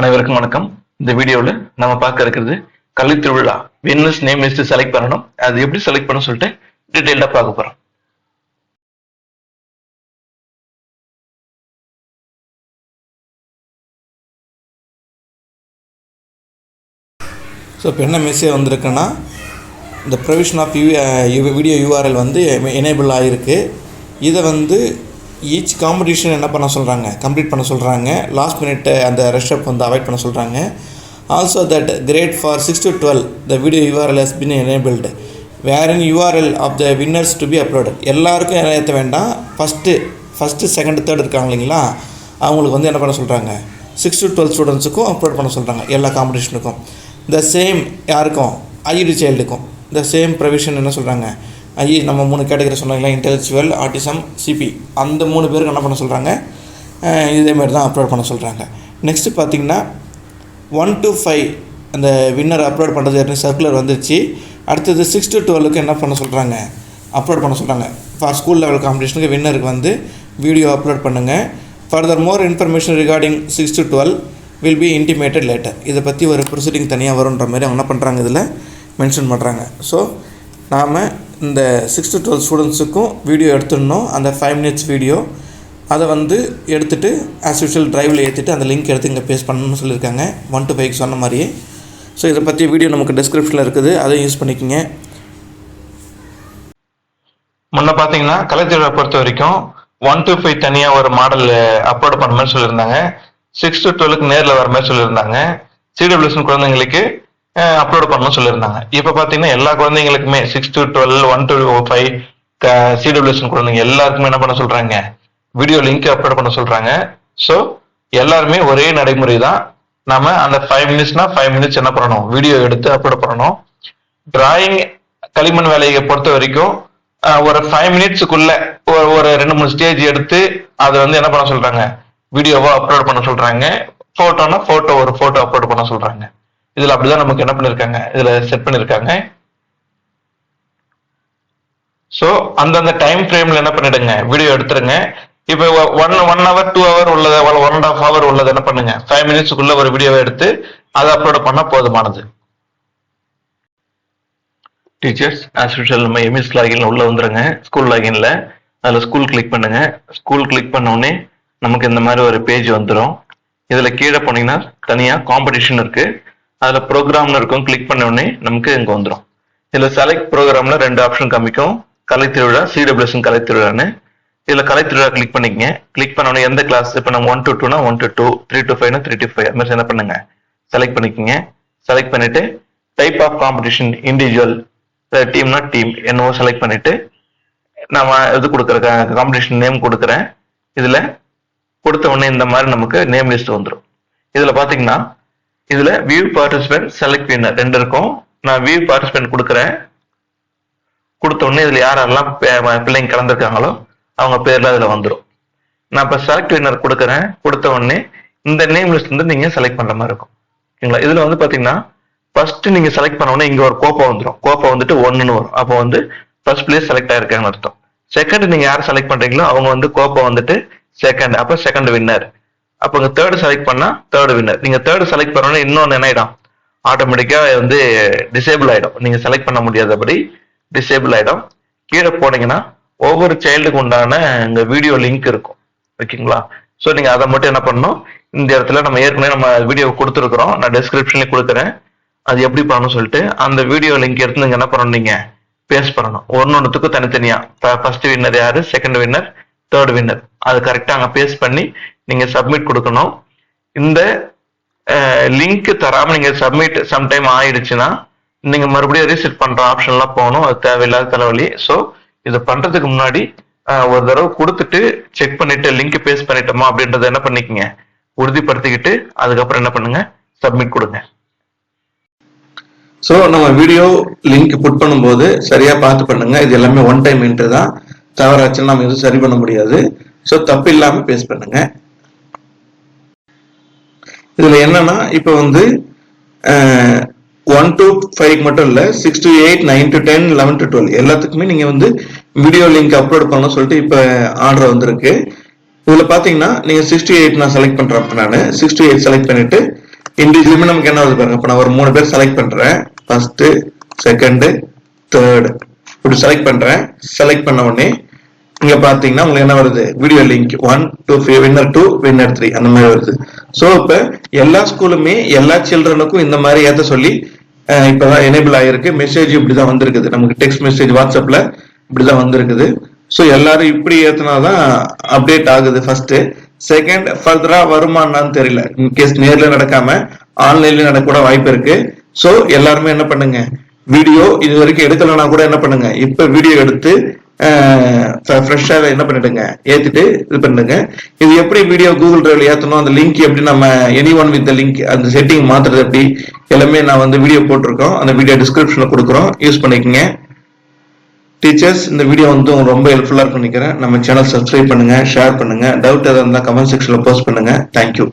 அனைவருக்கும் வணக்கம். இந்த வீடியோவில் நம்ம பார்க்க இருக்கிறது கல்வி திருவிழா. வின்னர்ஸ் நேம் லிஸ்ட் செலக்ட் பண்ணணும். அது எப்படி செலக்ட் பண்ணணும் சொல்லிட்டு டீட்டெயில்டாக பார்க்க போறோம். ஸோ இப்போ என்ன மெசேஜ் வந்திருக்குன்னா இந்த provision of you video URL வந்து எனேபிள் ஆகிருக்கு இதை வந்து ஈச் காம்படிஷன் என்ன பண்ண சொல்கிறாங்க கம்ப்ளீட் பண்ண சொல்கிறாங்க லாஸ்ட் மினிட் அந்த ரெஸ்டப் வந்து அவாய்ட் பண்ண சொல்கிறாங்க also that grade for six to twelve the video URL has been enabled where in URL of the winners to be upload எல்லாருக்கும் ஏற்ற வேண்டாம். ஃபஸ்ட்டு ஃபஸ்ட்டு செகண்ட் தேர்ட் இருக்காங்க இல்லைங்களா? அவங்களுக்கு வந்து என்ன பண்ண சொல்கிறாங்க சிக்ஸ் டு டுவெல் ஸ்டூடெண்ட்ஸுக்கும் அப்லோட் பண்ண சொல்கிறாங்க எல்லா காம்படிஷனுக்கும் த சேம் யாருக்கும்? ஐடி சைல்டுக்கும் த சேம் ப்ரொவிஷன் என்ன சொல்கிறாங்க ஐ நம்ம மூணு கேட்டகரி சொன்னாங்களா? இன்டெலெக்சுவல் ஆர்டிசம் சிபி அந்த மூணு பேருக்கு என்ன பண்ண சொல்கிறாங்க இதேமாரி தான் அப்லோட் பண்ண சொல்கிறாங்க நெக்ஸ்ட்டு பார்த்தீங்கன்னா ஒன் டு ஃபைவ் அந்த வின்னர் அப்லோட் பண்ணுறது ஏற்கனவே சர்க்குலர் வந்துருச்சு. அடுத்தது சிக்ஸ் டு டுவெலுக்கு என்ன பண்ண சொல்கிறாங்க அப்லோட் பண்ண சொல்கிறாங்க ஃபார் ஸ்கூல் லெவல் காம்படிஷனுக்கு வின்னருக்கு வந்து வீடியோ அப்லோட் பண்ணுங்கள் further more information regarding six to twelve will be intimated later இதை பற்றி ஒரு ப்ரொசீடிங் தனியாக வரும்ன்ற மாதிரி அவங்க என்ன பண்ணுறாங்க இதில்? மென்ஷன் பண்ணுறாங்க ஸோ நாம் இந்த சிக்ஸ் டு டுவெல் ஸ்டூடெண்ட்ஸுக்கும் வீடியோ எடுத்துடணும். அந்த ஃபைவ் மினிட்ஸ் வீடியோ அதை வந்து எடுத்துகிட்டு ஆஸ் யூஷுவல் ட்ரைவில் ஏற்றிட்டு அந்த லிங்க் எடுத்து இங்கே பேஸ்ட் பண்ணணும்னு சொல்லியிருக்காங்க. ஒன் டு ஃபைவ் சொன்ன மாதிரியே. ஸோ இதை பற்றி வீடியோ நமக்கு டிஸ்கிரிப்ஷனில் இருக்குது. அதையும் யூஸ் பண்ணிக்கோங்க. முன்ன பார்த்தீங்கன்னா கலை பொறுத்த வரைக்கும் ஒன் டு ஃபைவ் தனியாக ஒரு மாடல் அப்லோட் பண்ண மாதிரி சொல்லியிருந்தாங்க. சிக்ஸ் டு டுவெலுக்கு நேரில் வர மாதிரி சொல்லியிருந்தாங்க. சிடபிள்யூஎஸ் குழந்தைங்களுக்கு அப்லோட் பண்ணணும்னு சொல்லியிருந்தாங்க. இப்போ பார்த்தீங்கன்னா எல்லா குழந்தைங்களுக்குமே six to twelve one to five CWS குழந்தைங்க எல்லாருக்குமே என்ன பண்ண சொல்றாங்க? வீடியோ லிங்க் அப்லோட் பண்ண சொல்றாங்க. ஸோ எல்லாருமே ஒரே நடைமுறை தான் நம்ம அந்த ஃபைவ் மினிட்ஸ்னா ஃபைவ் மினிட்ஸ் என்ன பண்ணணும்? வீடியோ எடுத்து அப்லோட் பண்ணணும். டிராயிங் களிமண் வேலையை பொறுத்த வரைக்கும் ஒரு ஃபைவ் மினிட்ஸுக்குள்ள ஒரு ஒரு ரெண்டு மூணு ஸ்டேஜ் எடுத்து அதை வந்து என்ன பண்ண சொல்றாங்க? வீடியோவா அப்லோட் பண்ண சொல்றாங்க. போட்டோன்னா போட்டோ ஒரு போட்டோ அப்லோட் பண்ண சொல்றாங்க. இதுல அப்படிதான் நமக்கு என்ன பண்ணிருக்காங்க? இதுல செட் பண்ணிருக்காங்க. சோ அந்தந்த டைம் ஃப்ரேம்ல என்ன பண்ணிடுங்க? வீடியோ எடுத்துருங்க இப்போ one one hour two hour உள்ளத ஒன் அண்ட் ஆஃப் ஹவர் உள்ளது என்ன பண்ணுங்க? ஃபைவ் மினிட்ஸ்க்குள்ள ஒரு வீடியோவை எடுத்து அதை அப்லோட் பண்ண போதுமானது. டீச்சர்ஸ் ஆஸ் யூஷுவல் நம்ம எம்எஸ் லாகின்ல உள்ள வந்துருங்க. ஸ்கூல் லாகின்ல அதுல ஸ்கூல் கிளிக் பண்ணுங்க. ஸ்கூல் கிளிக் பண்ணோடனே நமக்கு இந்த மாதிரி ஒரு பேஜ் வந்துடும் இதுல கீழே போனீங்கன்னா தனியா காம்படிஷன் இருக்கு. அதுல ப்ரோக்ராம்னு இருக்கும். கிளிக் பண்ண உடனே நமக்கு இங்க வந்துடும் இதுல செலக்ட் ப்ரோக்ராம்ல ரெண்டு ஆப்ஷன் காமிக்கும். கலை திருவிழா சிடபிள்யூஎஸ் கலை திருவிழான்னு. இதுல கலை திருவிழா கிளிக் பண்ணிக்கங்க. கிளிக் பண்ண உடனே எந்த கிளாஸ் இப்போ நம்ம ஒன் டு டூனா one to two three to ஃபைவ்னா three to five அது மாதிரி என்ன பண்ணுங்க? செலக்ட் பண்ணிக்கங்க. செலக்ட் பண்ணிட்டு டைப் ஆஃப் காம்படிஷன் இண்டிவிஜுவல் டீம்னா டீம் என்னவோ செலக்ட் பண்ணிட்டு நான் இது கொடுக்குற காம்படிஷன் நேம் கொடுக்குறேன். இதுல கொடுத்த உடனே இந்த மாதிரி நமக்கு நேம் லிஸ்ட் வந்துடும் இதுல பாத்தீங்கன்னா இதுல வியூ பார்ட்டிசிபென்ட் செலக்ட் வின்னர் ரெண்டு இருக்கும் நான் வியூ பார்ட்டிசிபென்ட் கொடுக்குறேன். கொடுத்த உடனே இதுல யாரெல்லாம் பிள்ளைங்க கலந்துருக்காங்களோ அவங்க பேர்ல அதுல வந்துடும் நான் இப்ப செலக்ட் வின்னர் கொடுக்குறேன். கொடுத்த உடனே இந்த நேம் லிஸ்ட் வந்து நீங்க செலக்ட் பண்ற மாதிரி இருக்கும். ஓகேங்களா? இதுல வந்து பாத்தீங்கன்னா ஃபர்ஸ்ட் நீங்க செலக்ட் பண்ண உடனே இங்க ஒரு கோப்பா வந்துடும் கோப்பா வந்துட்டு ஒன்னுன்னு வரும். அப்போ வந்து ஃபர்ஸ்ட் பிளேஸ் செலக்ட் ஆயிருக்காங்கன்னு அர்த்தம். செகண்ட் நீங்க யார் செலக்ட் பண்றீங்களோ அவங்க வந்து கோப்பா வந்துட்டு செகண்ட் அப்ப செகண்ட் வின்னர் அப்போ இங்கே தேர்டு செலக்ட் பண்ணா தேர்ட் வின்னர் நீங்க தேர்ட் செலக்ட் பண்ணோன்னா இன்னொன்னு என்ன ஆயிடும்? ஆட்டோமேட்டிக்கா வந்து டிசேபிள் ஆயிடும். நீங்க செலக்ட் பண்ண முடியாதபடி டிசேபிள் ஆயிடும். கீழே போனீங்கன்னா ஒவ்வொரு சைல்டுக்கு உண்டான இங்கே வீடியோ லிங்க் இருக்கும். ஓகேங்களா? ஸோ நீங்க அதை மட்டும் என்ன பண்ணணும்? இந்த இடத்துல நம்ம ஏற்கனவே நம்ம வீடியோ கொடுத்துருக்குறோம். நான் டிஸ்கிரிப்ஷன்ல கொடுக்குறேன் அது எப்படி பண்ணணும்னு சொல்லிட்டு அந்த வீடியோ லிங்க் எடுத்து நீங்க என்ன பண்ணணும்? நீங்கள் பேஸ்ட் பண்ணணும். ஒன்னொன்னுத்துக்கும் தனித்தனியா. ஃபர்ஸ்ட் வின்னர் யாரு? செகண்ட் வின்னர் தேர்ட் வின்னர் அது கரெக்டாக அங்கே பேஸ்ட் பண்ணி நீங்க சப்மிட் கொடுக்கணும். இந்த லிங்க் தராம நீங்க சப்மிட் சம்டைம் ஆயிடுச்சுன்னா நீங்க மறுபடியும் ரீசெட் பண்ற ஆப்ஷன்லாம் போகணும். அது தேவையில்லாத தலைவலி. ஸோ இதை பண்றதுக்கு முன்னாடி ஒரு தடவை கொடுத்துட்டு செக் பண்ணிட்டு லிங்க் பேஸ்ட் பண்ணிட்டோமா அப்படின்றத என்ன பண்ணிக்கங்க? உறுதிப்படுத்திக்கிட்டு அதுக்கப்புறம் என்ன பண்ணுங்க? சப்மிட் கொடுங்க. ஸோ நம்ம வீடியோ லிங்க் புட் பண்ணும்போது சரியா பார்த்து பண்ணுங்க. இது எல்லாமே ஒன் டைம் இன்ட்டு தான். தவறாச்சுன்னா நம்ம எதுவும் சரி பண்ண முடியாது. ஸோ தப்பு இல்லாமல் பேஸ் பண்ணுங்க. இதுல என்னன்னா இப்போ வந்து ஒன் டு ஃபைவ் மட்டும் இல்லை six to eight nine to ten eleven to twelve எல்லாத்துக்குமே நீங்கள் வந்து வீடியோ லிங்க் அப்லோட் பண்ணலாம் சொல்லிட்டு இப்போ ஆர்டர் வந்திருக்கு. இதில் பார்த்தீங்கன்னா நீங்கள் சிக்ஸ் டு எயிட் நான் செலக்ட் பண்ணுறேன் நான் சிக்ஸ் டு எயிட் செலக்ட் பண்ணிட்டு இண்டிவிஜுவலுமே நமக்கு என்ன வருது பாருங்க இப்போ நான் ஒரு மூணு பேர் செலக்ட் பண்ணுறேன் ஃபர்ஸ்ட்டு செகண்டு தேர்டு இப்படி செலக்ட் பண்ணுறேன் செலக்ட் பண்ண உடனே இங்க பாத்தீங்கன்னா உங்களுக்கு என்ன வருது? Video link one two winner two winner three அந்த மாதிரி வருது. ஸோ இப்போ எல்லா ஸ்கூலுமே எல்லா சில்ட்ரனுக்கும் இந்த மாதிரி ஏத்த சொல்லி இப்பதான் எனேபிள் ஆயிருக்கு. மெசேஜ் இப்படிதான் வந்திருக்குது. நமக்கு டெக்ஸ்ட் மெசேஜ் வாட்ஸ்அப்ல இப்படிதான் வந்திருக்குது. ஸோ எல்லாரும் இப்படி ஏத்துனாதான் அப்டேட் ஆகுது ஃபர்ஸ்ட் செகண்ட் ஃபர்தரா வருமானான்னு தெரியல. இன்கேஸ் நேர்ல நடக்காம ஆன்லைன்ல நடக்க கூட வாய்ப்பு இருக்கு. ஸோ எல்லாருமே என்ன பண்ணுங்க? வீடியோ இது வரைக்கும் எடுக்கலன்னா கூட என்ன பண்ணுங்க? இப்ப வீடியோ எடுத்து ஃப்ரெஷ்ஷாக என்ன பண்ணிடுங்க? ஏற்றிட்டு இது பண்ணுங்க இது எப்படி வீடியோ கூகுள் ட்ரைவில் ஏற்றணும் அந்த லிங்க் எப்படி நம்ம எனி ஒன் வித் லிங்க் அந்த செட்டிங் மாற்றுறது எப்படி? எல்லாமே நான் வந்து வீடியோ போட்டிருக்கோம். அந்த வீடியோ டிஸ்கிரிப்ஷனில் கொடுக்குறோம். யூஸ் பண்ணிக்கோங்க. டீச்சர்ஸ் இந்த வீடியோ வந்து உங்களுக்கு ரொம்ப ஹெல்ப்ஃபுல்லாக இருக்கும் நினைக்கிறேன். நம்ம சேனல் சப்ஸ்கிரைப் பண்ணுங்கள் ஷேர் பண்ணுங்க. டவுட் எதாவது இருந்தால் கமெண்ட் செக்ஷனில் போஸ்ட் பண்ணுங்கள் தேங்க்யூ